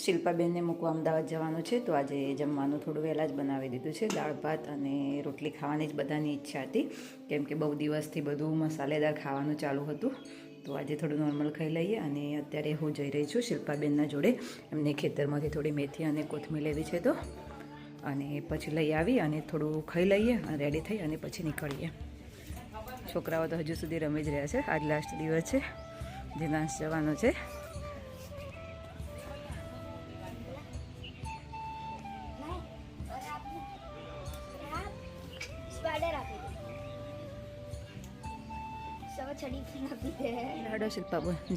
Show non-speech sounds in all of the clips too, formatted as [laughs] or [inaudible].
શિલ્પાબેનને મૂકવા અમદાવાદ જવાનું છે, તો આજે જમવાનું થોડું વહેલા જ બનાવી દીધું છે, દાળ ભાત અને રોટલી ખાવાની જ બધાની ઈચ્છા હતી, કેમ કે બહુ દિવસથી બધું મસાલેદાર ખાવાનું ચાલુ હતું. તો આજે થોડું નોર્મલ ખાઈ લઈએ અને અત્યારે હું જઈ રહી છું શિલ્પાબેનના જોડે. એમને ખેતરમાંથી થોડી મેથી અને કોથમીર લેવી છે તો. અને પછી લઈ આવી અને થોડું ખાઈ લઈએ રેડી થઈ અને પછી નીકળીએ. છોકરાઓ તો હજુ સુધી રમી જ રહ્યા છે, આજ લાસ્ટ દિવસ છે જે નાશ જવાનો છે.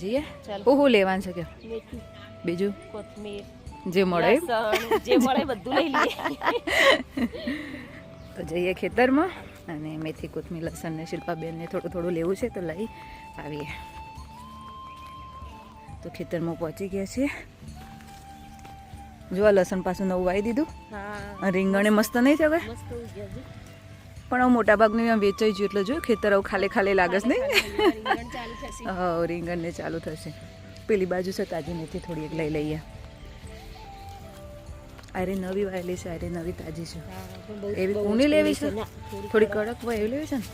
જઈએ. હું હું લેવાનું છે કે. મેથી બીજું? કોથમીર જે મળે. લસણ જે મળે બધું લઈ લઈએ. તો જઈએ ખેતરમાં અને મેથી કોથમીર લસણ ને શિલ્પાબેનને થોડું થોડું લેવું છે તો લઈ આવીએ. તો ખેતરમાં પહોંચી ગયા છીએ. જો આ લસણ પાછું નવું વાવી દીધું. રીંગણે મસ્ત નહીં છે? પણ હવે મોટા ભાગનું વેચાઈ ગયું એટલે જો ખેતર હવે ખાલી ખાલી લાગે છે નહીં. હા રીંગણને ચાલુ થશે. પેલી બાજુ છે તાજી મેથી થોડી એક લઈ લઈએ. અરે નવી વાયેલી છે અરે નવી તાજી છે. એવી ઊની લેવી છે? થોડી કડક. હોય એવી લેવી છે ને?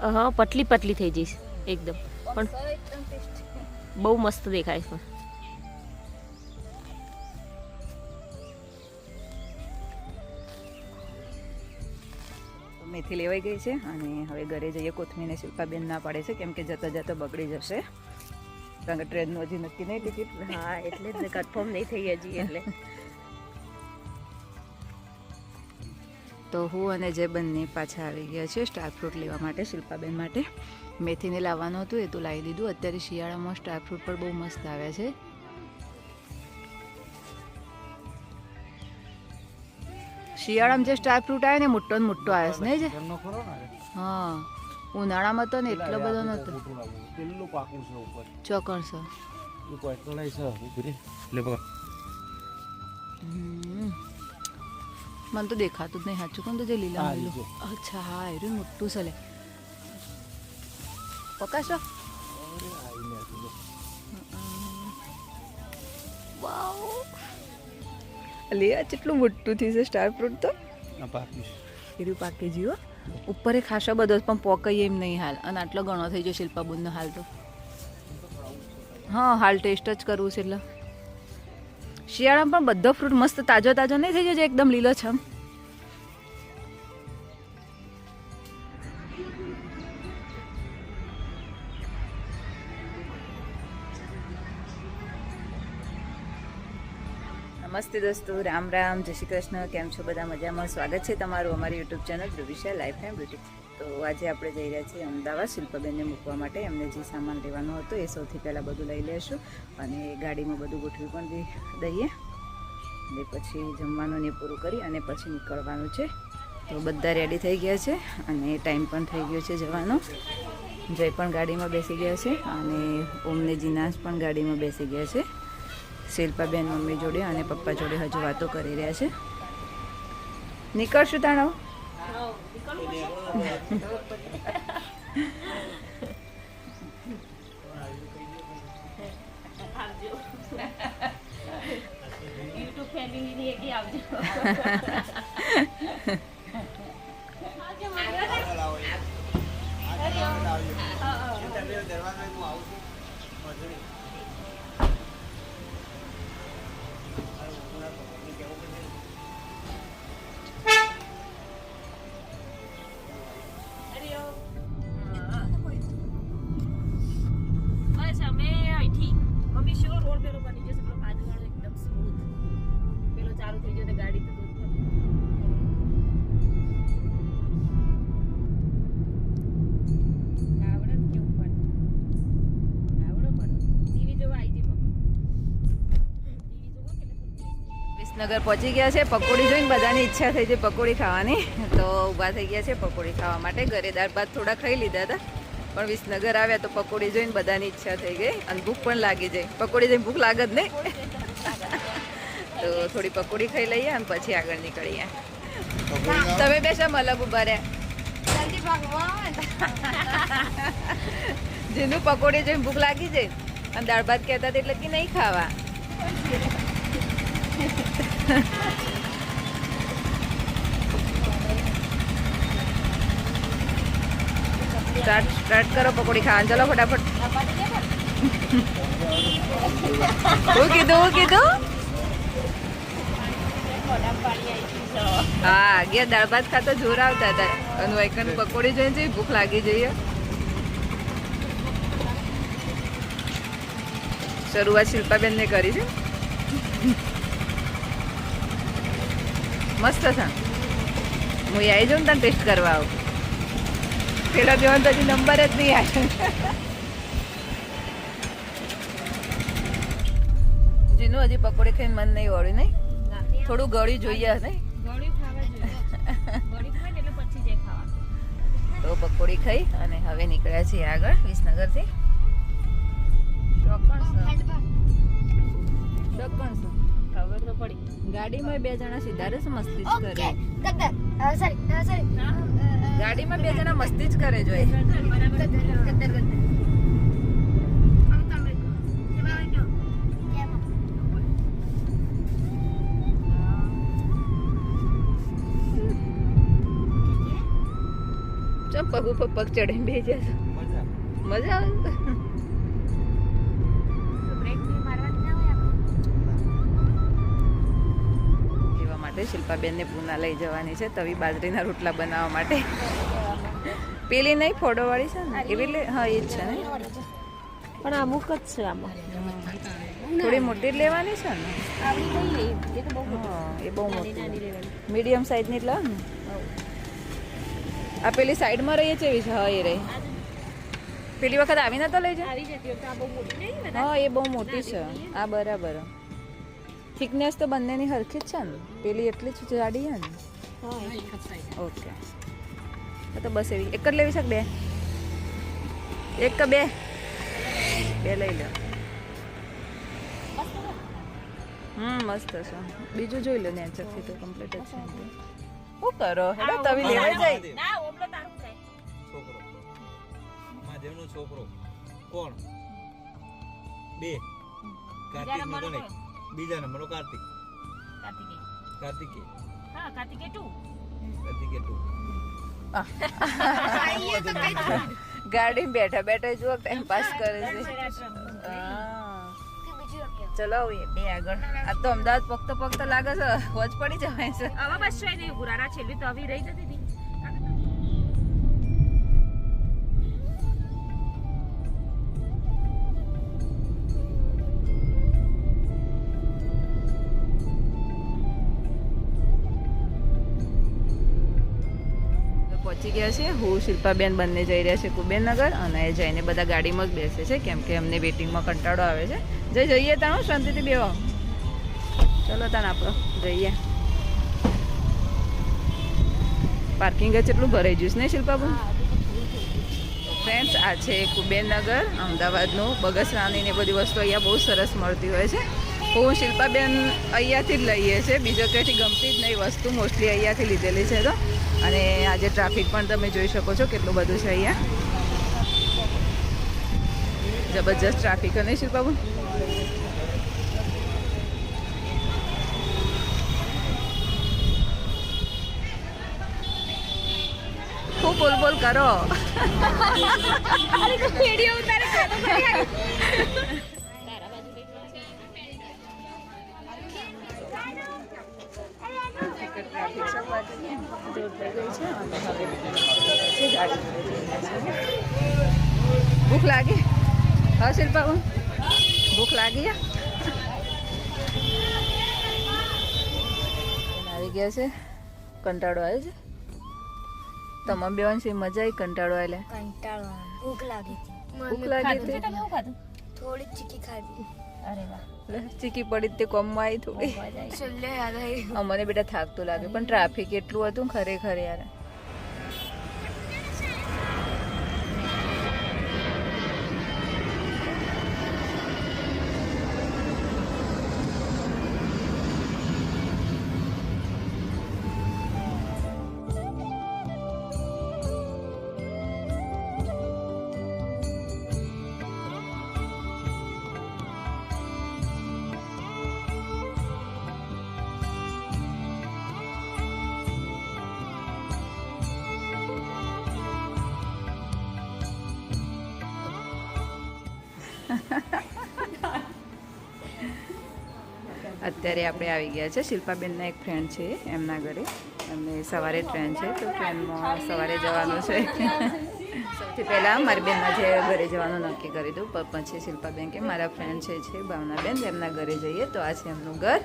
હા પતલી પતલી થઈ જઈશ એકદમ. પણ બહુ મસ્ત દેખાય છે. મેથી લેવાઈ ગઈ છે અને હવે ઘરે જઈએ કોથમીને શિલ્પાબેન ના પાડે છે કેમ કે જતા જતા બગડી જશે. કારણ કે ટ્રેનનું હજી નક્કી નહીં ટિકિટ. હા એટલે જ કન્ફર્મ નહીં થઈ હજી એટલે. તો હું અને જે બંને પાછા આવી ગયા છે સ્ટાર ફ્રૂટ લેવા માટે શિલ્પાબેન માટે. મેથીને લાવવાનું હતું એ તો લાવી દીધું. અત્યારે શિયાળામાં સ્ટાર ફ્રૂટ પણ બહુ મસ્ત આવ્યા છે. શિયાળામાં જે સ્ટાર ફ્રૂટ આવે ને મોટો ને મોટો આવે છે નહીં જે? હા. ઉનાળામાં તો ને એટલો બધો નતો. પેલું પાકું છે ઉપર. મને તો દેખાતું જ નહીં. સાચું કોણ તો જે લીલા અચ્છા હા એ મોટું છે લે. પકાશો? લે આ કેટલું મોટું થયું છે સ્ટાર ફ્રૂટ તો? કીધું પાકી છે. જીવો ઉપર એ ખાસો બધો છે, પણ પોકાય એમ નહીં હાલ. અને આટલો ઘણો થઈ ગયો શિલ્પાબુનનો હાલ તો. હા હાલ ટેસ્ટ જ કરવું છે એટલે. શિયાળામાં પણ બધો ફ્રૂટ મસ્ત તાજો તાજો નહીં થઈ જશે એકદમ લીલો છમ. નમસ્તે દોસ્તો, રામ રામ, જય શ્રી કૃષ્ણ, કેમ છો બધા? મજામાં? સ્વાગત છે તમારું અમારી YouTube channel Dhruvisha life and beauty તો આજે આપણે જઈ રહ્યા છીએ અમદાવાદ શિલ્પાબેનને મૂકવા માટે. એમને જે સામાન લેવાનો હતો એ સૌથી પહેલાં બધું લઈ લેશું અને ગાડીમાં બધું ગોઠવી પણ દઈ- દઈએ. અને પછી જમવાનું ને પૂરું કરી અને પછી નીકળવાનું છે. તો બધા રેડી થઈ ગયા છે અને ટાઈમ પણ થઈ ગયો છે જવાનો. જય પણ ગાડીમાં બેસી ગયા છે અને ઓમને જીનાસ પણ ગાડીમાં બેસી ગયા છે. શિલ્પાબેન મમ્મી જોડે અને પપ્પા જોડે હજુ વાતો કરી રહ્યા છે. નીકળશું તાણો [laughs] આવજો વિસનગર પહોંચી ગયા છે. પકોડી જોઈને બધાની ઈચ્છા થઈ છે પકોડી ખાવાની. તો ઊભા થઈ ગયા છે પકોડી ખાવા માટે. ઘરે દાળ ભાત થોડા ખાઈ લીધા હતા. પણ વિસનગર આવ્યા તો પકોડી જોઈને બધાની ઈચ્છા થઈ ગઈ. અને ભૂખ પણ લાગી જાય. પકોડી જોઈને ભૂખ લાગે જ નહીં. તો થોડી પકોડી ખાઈ લઈએ અને પછી આગળ નીકળીએ. તમે બે શા અલગ ઊભા રહ્યા જેનું પકોડી જોઈને ભૂખ લાગી જાય. અને દાળ ભાત કહેતા હતા એટલે કે નહીં ખાવા. સ્ટાર્ટ સ્ટાર્ટ કરો પકોડી ખાવાનું ચલો ફટાફટ. હું કીધું હું કીધું? હા ગયા દાળ ભાત ખાતો જોર આવતા હતા. અને વૈકન પકોડી જોઈને જઈ, ભૂખ લાગી જઈએ. શરૂઆત શિલ્પાબેન ને કરી છે. મસ્ત છે. હું આવી જાઉં ને તને ટેસ્ટ કરવા આવું. પેલા જોવાનું તો હજી નંબર જ નહીં આવ્યો. જેનું હજી પકોડી ખાઈને મન નહીં વળ્યું નહીં? થોડું ગળ્યું જોઈએ ખાવા તો પકોડી ખાઈ અને હવે નીકળ્યા છીએ આગળ વિસનગરથી. ચોક્કસ તો પડી. ગાડીમાં બે જણા સીધા રે મસ્તી જ કરે. સોરી સોરી ગાડીમાં બે જણા મસ્તી જ કરે જોઈએ પગ ઉપર પગ ચડીને બે જશે મજા. મજા આવે આપણે શિલ્પાબેનને પૂના લઈ જવાની છે તવી બાજરીના રોટલા બનાવવા માટે. પેલી નહીં ફોડોવાળી છે ને? એવી લે હા એ જ છે ને? પણ અમુક જ છે આમાં. થોડી મોટી જ લેવાની છે ને? એ બહુ હા એ બહુ નાની નાની મોટી મીડિયમ સાઈઝની જ લાવ ને? આ પેલી સાઈડમાં રહીએ છે એવી છે હા એ રહી. પેલી વખત આવીને તો લઈ જાય હા એ બહુ મોટી છે. આ બરાબર. થિકનેસ તો બંનેની હરખી જ છે ને? પેલી એટલી જ જાડી છે ને. ઓકે. તો બસ એવી. એક જ લેવી છે બે? એક કે બે? બે લઈ લો. હમ મસ્ત છે. બીજું જોઈ લો ને ચક્કી તો કમ્પ્લીટ જ છે. શું કરો? હેડો તવી લેવા જાય. ના ઓમલો તારું થાય છોકરો. મહાદેવનો છોકરો. કોણ? બે. કાર્તિક નો ગણેશ બીજા નંબરનો કાર્તિક. કાર્તિકે. કાર્તિકે. હા કાર્તિકે ટુ. કાર્તિકે ટુ. ગાડી બેઠા બેઠા જુઓ ટાઈમ પાસ કરે છે. ચલો બે આગળ. આ તો અમદાવાદ પગતો પગતો લાગે છે વચ પડી જવાય છે. હવે બસ છે નહીં ગુરાના છેલ્લી તો આવી રહી જતી પહોંચી ગયા છે. હું શિલ્પાબેન બંને જઈ રહ્યા છે કુબેરનગર અને જઈને બધા ગાડીમાં જ બેસે છે કેમ કે અમને વેટિંગમાં કંટાળો આવે છે. જઈ જઈએ ત્યાં શાંતિથી બેવા ચલો તાણ આપણો જઈએ. પાર્કિંગ જ એટલું ભરાઈ ગયું છે ને શિલ્પાબુ ફ્રેન્ડ્સ આ છે કુબેરનગર અમદાવાદનું. બગસરાની ને બધી વસ્તુ અહીંયા બહુ સરસ મળતી હોય છે. હું શિલ્પાબેન અહીંયાથી જ લઈએ છીએ બીજો ક્યાંથી ગમતી જ નહીં વસ્તુ મોસ્ટલી અહીંયાથી લીધેલી છે તો. અને આજે ટ્રાફિક પણ તમે જોઈ શકો છો કેટલું બધું છે અહીંયા. જબરજસ્ત ટ્રાફિક અને બાબુ ખૂબ બોલ બોલ કરો. ભૂખ લાગી? હા શિલ્પા? ભૂખ લાગી? આવી ગયા છે. કંટાળો આવ્યો છે? તમામ બેવાન છે મજા આવી? કંટાળો આવેલા કંટાળો ભૂખ લાગી હતી. ભૂખ લાગી હતી? તમે શું ખાધું? થોડી ચીકી ખાધી. અરે વાહ. ચીકી પડી તે કોમમાં આવી થોડી. અમને બેટા થાકતું લાગે પણ ટ્રાફિક એટલું હતું ખરેખર યાર. અત્યારે આપણે આવી ગયા છે. શિલ્પાબેનના એક ફ્રેન્ડ છે એમના ઘરે. અને સવારે ટ્રેન છે, તો ટ્રેનમાં સવારે જવાનું છે. સૌથી પહેલાં મારી બેનના જે ઘરે જવાનું નક્કી કરી દઉં પછી શિલ્પાબેન કે મારા ફ્રેન્ડ છે છે ભાવનાબેન, એમના ઘરે જઈએ. તો આ છે એમનું ઘર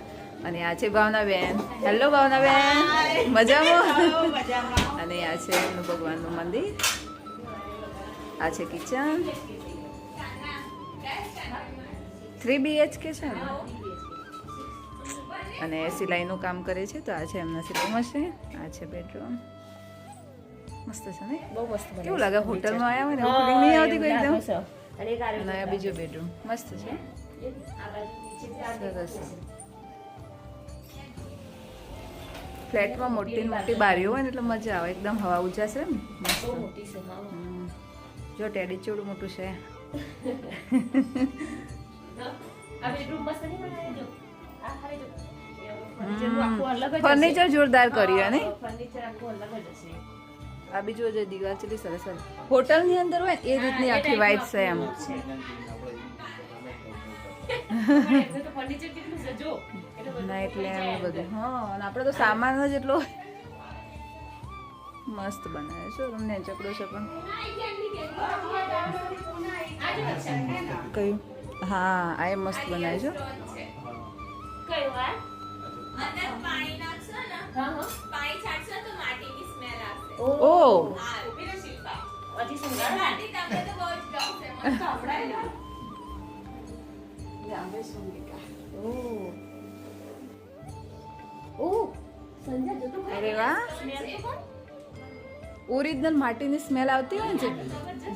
અને આ છે ભાવનાબેન. હેલો ભાવનાબેન. મજામાં? અને આ છે એમનું ભગવાનનું મંદિર. આ છે કિચન થ્રી બીએચકે છે ને? અને સિલાઈનું કામ કરે છે તો આ છે એમના સિલાઈ મશીન આ છે બેડરૂમ. મસ્ત છે ને? બહુ મસ્ત બને કેવું લાગે હોટલમાં આવ્યા હોય ને? એવું નહીં આવતી કોઈ એકદમ? અને બીજો બેડરૂમ. મસ્ત છે. સરસ. ફ્લેટમાં મોટી મોટી બારીઓ હોય ને એટલે મજા આવે. એકદમ હવા ઉજાસ છે જો ટેડી ચૂડ મોટું છે. [laughs] આ બેડરૂમ મસ્ત નહીં બનાવ્યો આ ખાલી જો. ફર્નિચર જોરદાર કર્યું ને ફર્નિચર આખું અલગ જ હશે. આ બીજું જે દિવાલ છે સરસ હોટલ હોટલની અંદર હોય એ રીતની આખી વાઇટ છે એમ. ના એટલે એમ બધું. હા અને આપણે તો સામાન જ એટલો મસ્ત બનાવે છે. રૂમ ચકડો છે પણ. કયું? હા આ એ મસ્ત બનાવે છે. તો અરે વાહ. ઓરિજિનલ માટીની સ્મેલ આવતી હોય ને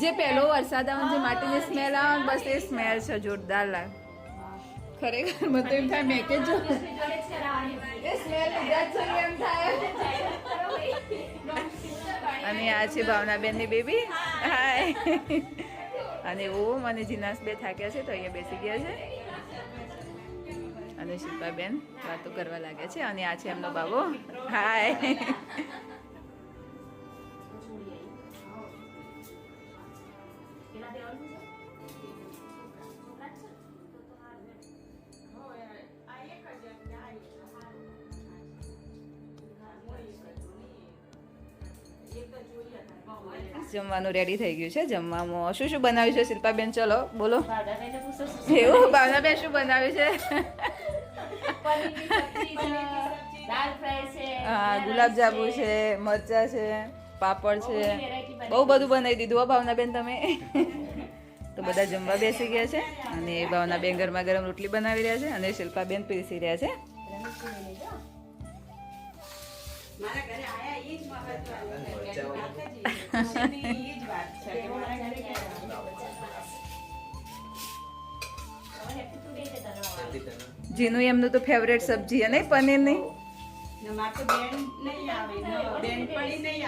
જે પહેલો વરસાદ આવે ને જે માટીની સ્મેલ આવે બસ એ સ્મેલ છે જોરદાર લાગે. ખરેખર મને તો એમ થાય મેં કે જો એ સ્મેલ એમ થાય. અને આ છે ભાવનાબેનની બેબી. હાય અને ઓ મને જીનાસ બે થાક્યા છે તો અહીંયા બેસી ગયા છે. અને શિલ્પાબેન વાતો કરવા લાગ્યા છે અને આ છે એમનો બાબો હાય [laughs] એના જમવાનું રેડી થઈ ગયું છે. જમવામાં શું શું બનાવ્યું છે શિલ્પાબેન ચલો બોલો. એવું? ભાવનાબેન શું બનાવ્યું છે? પનીરની સબ્જી છે દાળ ફ્રાય છે હા ગુલાબજાંબુ છે. મરચા છે પાપડ છે. બહુ બધું બનાવી દીધું હો ભાવનાબેન તમે. તો બધા જમવા બેસી ગયા છે અને એ ભાવનાબેન ગરમા ગરમ રોટલી બનાવી રહ્યા છે અને શિલ્પાબેન પીરસી રહ્યા છે. જીનું એમનું તો ફેવરેટ સબ્જી અને પનીરની એમનું તો ફેવરેટ સબ્જી અને પનીર નહીં?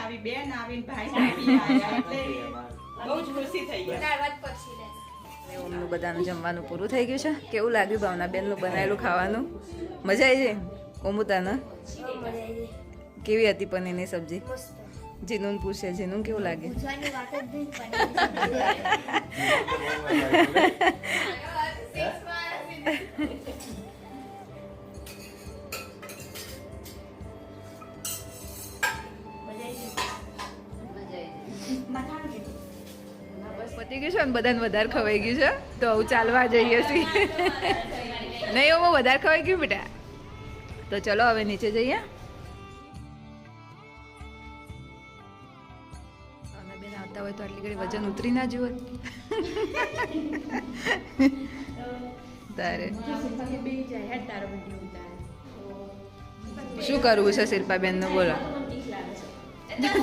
આવી બેન આવીને ભાઈ ભાભી આવ્યા એટલે બહુ જ ખુશી થઈ ગઈ. ત્યારબાદ પછી લે એમનું બધાનું જમવાનું પૂરું થઈ ગયું છે. કેવું લાગ્યું ભાવનાબેનનું બનાવેલું ખાવાનું? મજા આવી જાય ગઈ. કેવી હતી પનીરની સબ્જી? મસ્ત જીનું પૂછે જીનુન કેવું લાગે? પતી ગયું છે ને? બધાને વધારે ખવાઈ ગયું છે? તો હું ચાલવા જઈએ છીએ. નહીં હું વધારે ખવાઈ ગયું બેટા. તો ચલો હવે નીચે જઈએ. બેન આવતા હોય તો આટલી ઘડી વજન ઉતરી ના જુઓ તારે. શું કરવું છે શિલ્પાબેનનું બોલો.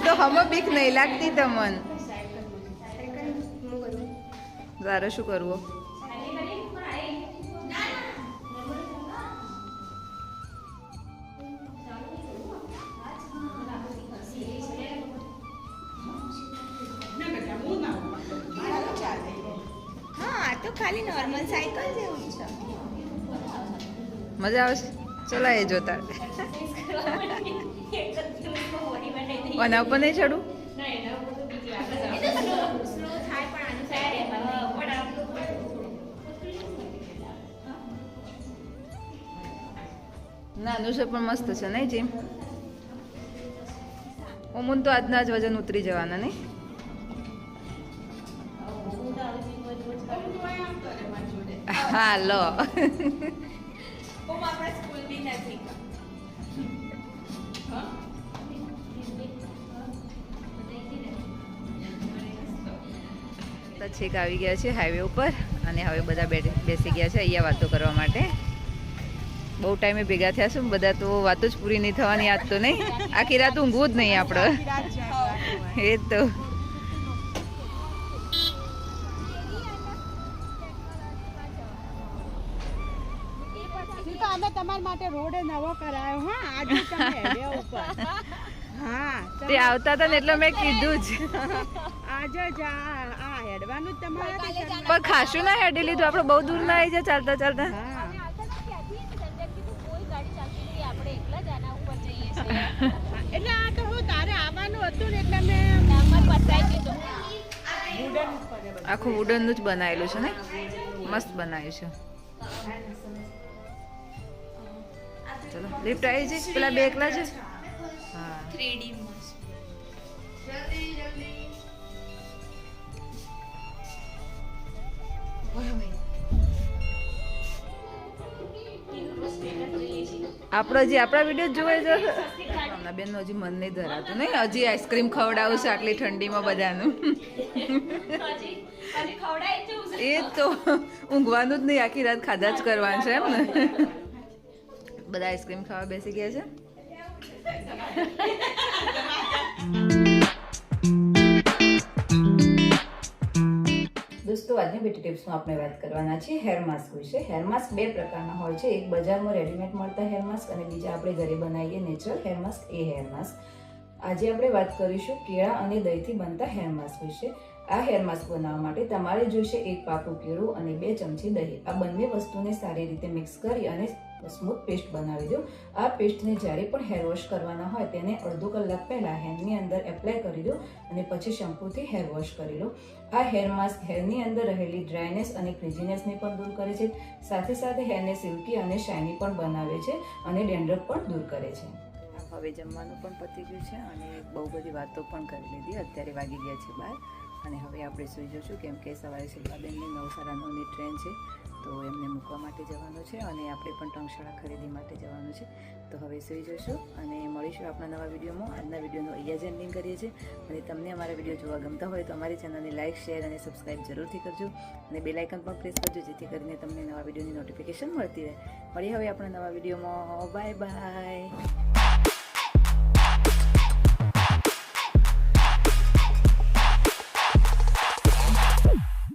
તો હમ બીક નહીં લાગતી તમને. તારે શું કરવું? મજા આવશે ચલા એ જોતા. અને ઉપર નહીં ચડું? નાનું છે પણ મસ્ત છે, નહીં જીમ હું તો આજના જ વજન ઉતરી જવાના, નહીં? હા લો ઓમ આપણા સ્કૂલ તો છેક આવી ગયા છે હાઈવે ઉપર અને હવે બધા બેઠ- બેસી ગયા છે અહીંયા વાતો કરવા માટે. બહુ ટાઈમે ભેગા થયા છું બધા તો વાતો જ પૂરી નહીં થવાની આજ તો નહીં. આખી રાત ઊંઘવું જ નહીં આપણે. એ તો. કરાયો હા આજે તમે હેડ્યા ઉપર. હા તે આવતા હતા ને એટલે મેં કીધું જ. આજે જ આ આ હેડવાનું જ તમારે પણ ખાસું ના હેડી લીધું આપણે બહુ દૂર ના આવી જાય ચાલતા ચાલતા. હા. એટલે આ તો હું તારે આવવાનું હતું ને એટલે મેં આખું વુડનનું જ બનાવેલું છે ને? મસ્ત બનાવ્યું છે. ચલો લિફ્ટ આવી જઈશ પેલા બે એકલા છે હા. થ્રીડી આપણો હજી આપણા વીડિયો જોવે છે? બેન બેનનું હજી મન નહીં ધરાતું નહીં. હજી આઈસ્ક્રીમ ખવડાવું છે આટલી ઠંડીમાં બધાનું. એ તો ઊંઘવાનું જ નહીં આખી રાત ખાધા જ કરવાનું છે એમ ને. બધા આઈસ્ક્રીમ ખાવા બેસી ગયા છે. દોસ્તો, આજની બ્યુટી ટિપ્સમાં આપણે વાત કરવાના છીએ હેર માસ્ક વિશે. હેર માસ્ક બે પ્રકારના હોય છે. એક બજારમાં રેડીમેડ મળતા હેર માસ્ક અને બીજા આપણે ઘરે બનાવીએ નેચરલ હેર માસ્ક, એ હેર માસ્ક. આજે આપણે વાત કરીશું કેળા અને દહીંથી બનતા હેર માસ્ક વિશે. આ હેર માસ્ક બનાવવા માટે તમારે જોઈશે એક પાકું કેળું અને બે ચમચી દહીં. આ બંને વસ્તુને સારી રીતે મિક્સ કરી અને સ્મૂથ પેસ્ટ બનાવી દો. આ પેસ્ટને જ્યારે પણ હેર વોશ કરવાના હોય તેને અડધો કલાક પહેલાં હેરની અંદર એપ્લાય કરી દો અને પછી શેમ્પૂથી હેર વોશ કરી લો. આ હેર માસ્ક હેરની અંદર રહેલી ડ્રાયનેસ અને ક્રિઝીનેસને પણ દૂર કરે છે. સાથે સાથે હેરને સિલ્કી અને શાઇની પણ બનાવે છે અને ડેન્ડ્રફ પણ દૂર કરે છે. હવે જમવાનું પણ પતી ગયું છે અને બહુ બધી વાતો પણ કરી લીધી. અત્યારે વાગી ગયા છે બાર. અને હવે આપણે સુઈ જઈશું કેમ કે સવારે શિલ્પાબેનની નવ સાડા નવની ટ્રેન છે. તો એમને મૂકવા માટે જવાનું છે અને આપણે પણ ટંકશાળા ખરીદી માટે જવાનું છે. તો હવે સુઈ જશું અને મળીશું આપણા નવા વિડીયોમાં. આજના વિડીયોનું અહીંયા જ એન્ડિંગ કરીએ છીએ. અને તમને અમારા વીડિયો જોવા ગમતા હોય તો અમારી ચેનલને લાઇક શેર અને સબસ્ક્રાઈબ જરૂરથી કરજો. અને બેલ આઇકન પણ પ્રેસ કરજો જેથી કરીને તમને નવા વિડીયોની નોટિફિકેશન મળતી રહે. મળીએ હવે આપણા નવા વિડીયોમાં. Bye bye.